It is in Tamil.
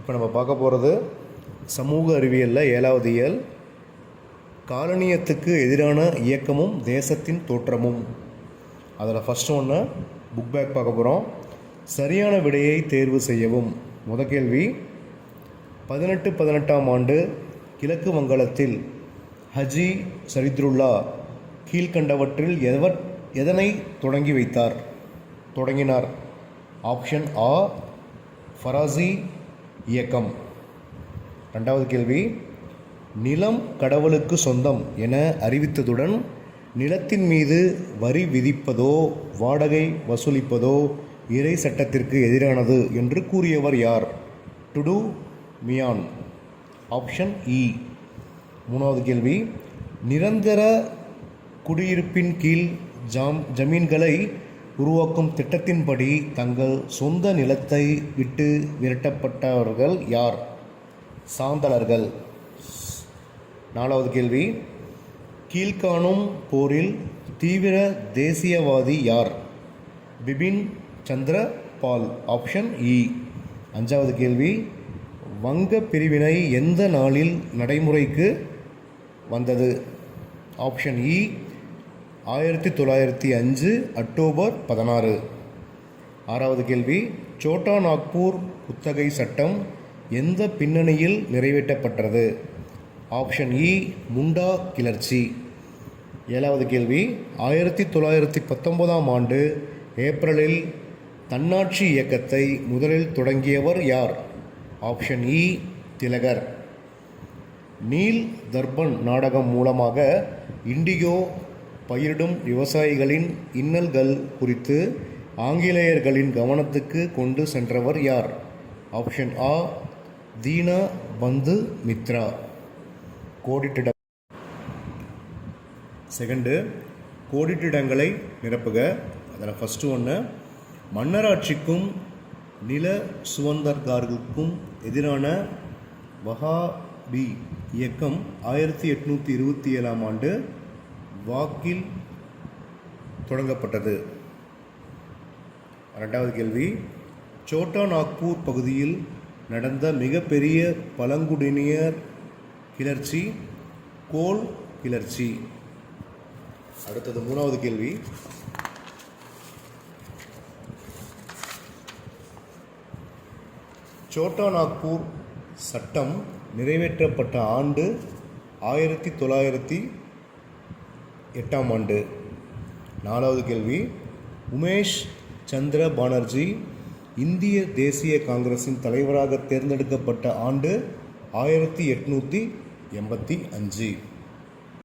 இப்போ நம்ம பார்க்க போகிறது சமூக அறிவியலில் ஏழாவது இயல். காலனியத்துக்கு எதிரான இயக்கமும் தேசத்தின் தோற்றமும். அதில் ஃபஸ்ட்டு ஒன்று புக் பேக் பார்க்க போகிறோம் சரியான விடையை தேர்வு செய்யவும். முத கேள்வி பதினெட்டு பதினெட்டாம் ஆண்டு கிழக்கு வங்காளத்தில் ஹஜி சரித்ருல்லா கீழ்கண்டவற்றில் எவர் எதனை தொடங்கி வைத்தார்? தொடங்கினார். ஆப்ஷன் ஆ ஃபராசி இயக்கம். ரெண்டாவது கேள்வி நிலம் கடவுளுக்கு சொந்தம் என அறிவித்ததுடன் நிலத்தின் மீது வரி விதிப்பதோ வாடகை வசூலிப்பதோ இறை சட்டத்திற்கு எதிரானது என்று கூறியவர் யார்? டுடு மியான். ஆப்ஷன் இ. மூணாவது கேள்வி நிரந்தர குடியிருப்பின் கீழ் ஜாம் ஜமீன்களை உருவாக்கும் திட்டத்தின்படி தங்கள் சொந்த நிலத்தை விட்டு விரட்டப்பட்டவர்கள் யார்? சாந்தலர்கள். நாலாவது கேள்வி. கீழ்காணும் போரில் தீவிர தேசியவாதி யார்? பிபின் சந்திர பால் ஆப்ஷன் இ. அஞ்சாவது கேள்வி. வங்க பிரிவினை எந்த நாளில் நடைமுறைக்கு வந்தது? ஆப்ஷன் இ. ஆயிரத்தி தொள்ளாயிரத்தி அஞ்சு அக்டோபர் பதினாறு. ஆறாவது கேள்வி சோட்டா நாக்பூர் குத்தகை சட்டம் எந்த பின்னணியில் நிறைவேற்றப்பட்டது? ஆப்ஷன் இ முண்டா கிளர்ச்சி. ஏழாவது கேள்வி ஆயிரத்தி தொள்ளாயிரத்தி பத்தொன்பதாம் ஆண்டு ஏப்ரலில் தன்னாட்சி இயக்கத்தை முதலில் தொடங்கியவர் யார்? ஆப்ஷன் இ திலகர். நீல் தர்பன் நாடகம் மூலமாக இண்டிகோ பயிரிடும் விவசாயிகளின் இன்னல்கள் குறித்து ஆங்கிலேயர்களின் கவனத்துக்கு கொண்டு சென்றவர் யார்? ஆப்ஷன் ஆ தீனா பந்து மித்ரா. கோடிட்டிட செகண்டு கோடிட்டிடங்களை நிரப்புக. அதில் ஃபஸ்ட்டு ஒன்று மன்னராட்சிக்கும் நில சுவந்தர்கார்களுக்கும் எதிரான வஹாபி இயக்கம் ஆயிரத்தி எட்நூற்றி இருபத்தி ஏழாம் ஆண்டு வாக்கில் தொடங்கப்பட்டது. ரெண்டாவது கேள்வி சோட்டா நாக்பூர் பகுதியில் நடந்த மிகப்பெரிய பழங்குடியினர் கிளர்ச்சி கோல் கிளர்ச்சி. அடுத்தது மூணாவது கேள்வி சோட்டா நாக்பூர் சட்டம் நிறைவேற்றப்பட்ட ஆண்டு ஆயிரத்தி தொள்ளாயிரத்தி எட்டாம் ஆண்டு. நாலாவது கேள்வி. உமேஷ் சந்திர பானர்ஜி இந்திய தேசிய காங்கிரஸின் தலைவராக தேர்ந்தெடுக்கப்பட்ட ஆண்டு ஆயிரத்தி எட்நூற்றி எண்பத்தி அஞ்சு.